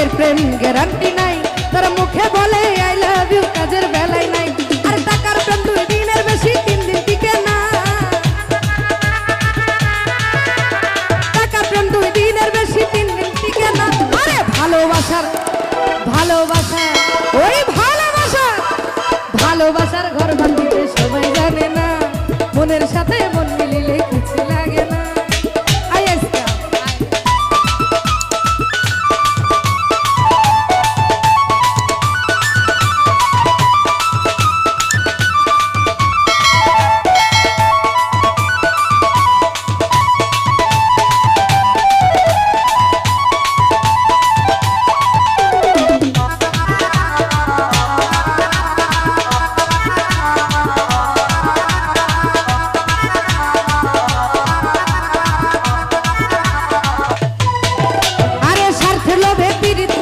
তাদের প্রেম গ্যারান্টি নাই। তারা মুখে বলে আই লাভ ইউ কাজের বেলায় নাই। আর টাকার প্রেম দুই দিনের বেশি, তিন দিন টিকে না। টাকার প্রেম দুই দিনের বেশি, তিন দিন টিকে না। আরে ভালোবাসার ভালোবাসা ওই ভালোবাসা ভালোবাসার ঘর বান্ধিতে সবাই জানে না। মনের সাথে মন মিলিলে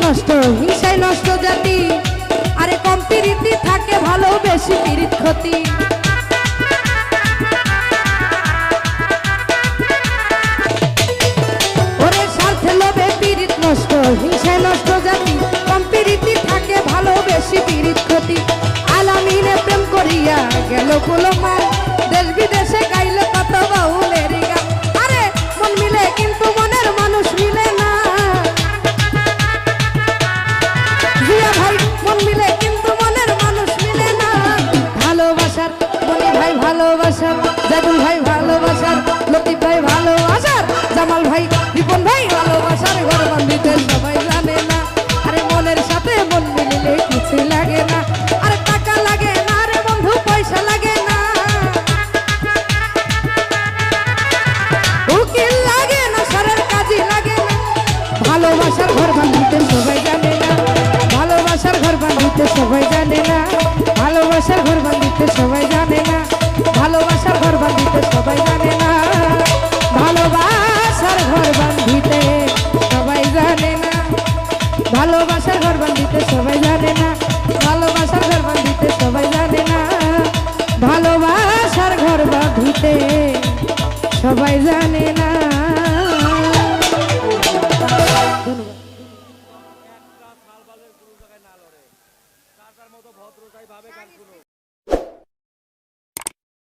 নষ্ট, হিংসায় নষ্ট জাতি। আরে কম থাকে, ভালো বেশি পীড়িত ক্ষতি। ওরে স্বার্থে লোভে পীড়িত নষ্ট, হিংসায় নষ্ট জাতি। কম থাকে, ভালো বেশি পীড়িত ক্ষতি। আলামিনে প্রেম করিয়া গেল দেশ ভালোবাসার ঘর বান্ধিতে সবাই জানে না। ভালোবাসার ঘর বান্ধিতে সবাই জানে না। ভালোবাসার ঘর বান্ধিতে সবাই জানে না। ভালোবাসার ঘর বান্ধিতে সবাই জানে না। সবাই জানে না।